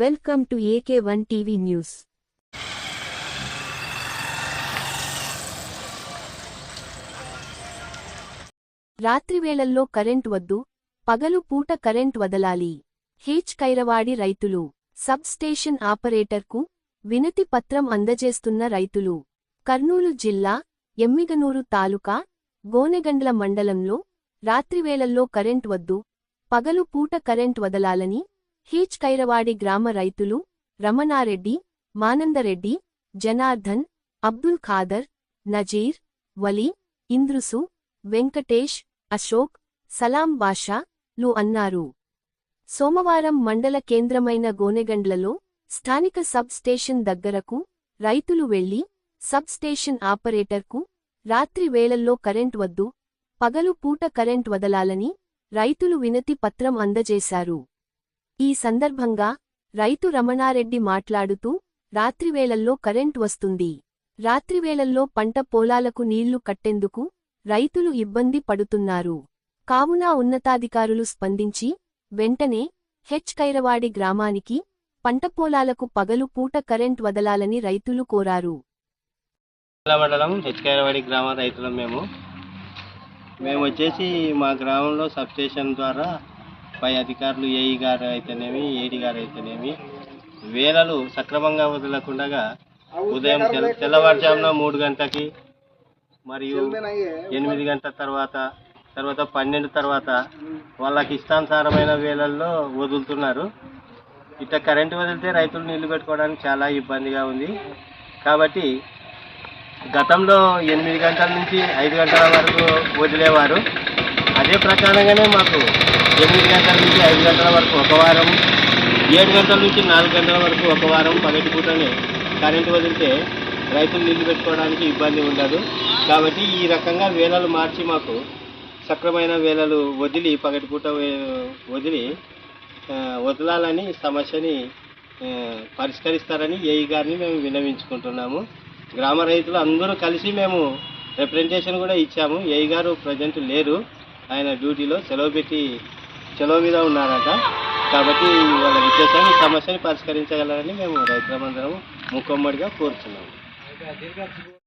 Welcome to AK one TV news. రాత్రివేళల్లో current వద్దు పగలు పూట కరెంట్ వదలాలి. హేచ్ కైరవాడి రైతులు సబ్ స్టేషన్ ఆపరేటర్కు వినతి పత్రం అందజేస్తున్న రైతులు. కర్నూలు జిల్లా ఎమ్మిగనూరు తాలూకా గోనెగండ్ల మండలంలో రాత్రివేళల్లో కరెంట్ వద్దు పగలు పూట కరెంట్ వదలాలని హీచ్ కైరవాడి గ్రామ రైతులు రమణారెడ్డి మానందరెడ్డి జనార్దన్ అబ్దుల్ ఖాదర్ నజీర్ వలి ఇంద్రుసు వెంకటేష్ అశోక్ సలాం బాషా లు అన్నారు. సోమవారం మండల కేంద్రమైన గోనెగండ్లలో స్థానిక సబ్ స్టేషన్ దగ్గరకు రైతులు వెళ్ళి సబ్ స్టేషన్ ఆపరేటర్కు రాత్రి వేళల్లో కరెంట్ వద్దు పగలు పూట కరెంట్ వదలాలని రైతులు వినతి పత్రం అందజేశారు. ఈ సందర్భంగా రైతు రమణారెడ్డి మాట్లాడుతూ రాత్రివేళల్లో కరెంట్ వస్తుంది. రాత్రివేళల్లో పంట పొలాలకు నీళ్ళు కట్టేందుకు రైతులు ఇబ్బంది పడుతున్నారు. కావున ఉన్నతాధికారులు స్పందించి వెంటనే హెచ్ కైరవాడి గ్రామానికి పంట పొలాలకు పగలు పూట కరెంట్ వదలాలని రైతులు కోరారు. మండలం గ్రామ రైతులం మేము. మేము వచ్చేసి మా గ్రామంలో సబ్స్టేషన్ ద్వారా పై అధికారులు ఏఈ గారు అయితేనేమి ఏడి గారు అయితేనేమి వేలలు సక్రమంగా వదలకుండా ఉదయం తెల్ల తెల్లవారుజామున మూడు గంటలకి మరియు ఎనిమిది గంటల తర్వాత తర్వాత పన్నెండు తర్వాత వాళ్ళకి ఇష్టానుసారమైన వేళల్లో వదులుతున్నారు. ఇట్లా కరెంటు వదిలితే రైతులు నీళ్ళు పెట్టుకోవడానికి చాలా ఇబ్బందిగా ఉంది. కాబట్టి గతంలో ఎనిమిది గంటల నుంచి ఐదు గంటల వరకు వదిలేవారు. అదే ప్రకారంగానే మాకు ఎనిమిది గంటల నుంచి ఐదు గంటల వరకు ఒక వారం ఏడు గంటల నుంచి నాలుగు గంటల వరకు ఒక వారం పగటి పూటనే కరెంటు వదిలితే రైతులు నీళ్ళు పెట్టుకోవడానికి ఇబ్బంది ఉండదు. కాబట్టి ఈ రకంగా వేలలు మార్చి మాకు సక్రమైన వేలలు వదిలి పగటిపూట వదిలి వదలాలని సమస్యని పరిష్కరిస్తారని ఏఈ గారిని మేము విన్నవించుకుంటున్నాము. గ్రామ రైతులు అందరూ కలిసి మేము రిప్రజెంటేషన్ కూడా ఇచ్చాము. ఏఈ గారు ప్రజెంట్ లేరు. ఆయన డ్యూటీలో సెలవు పెట్టి సెలవు మీద ఉన్నారట. కాబట్టి వాళ్ళ విశేషం ఈ సమస్యని పరిష్కరించగలరని మేము రైతులమందరం ముఖమ్మడిగా కోరుతున్నాము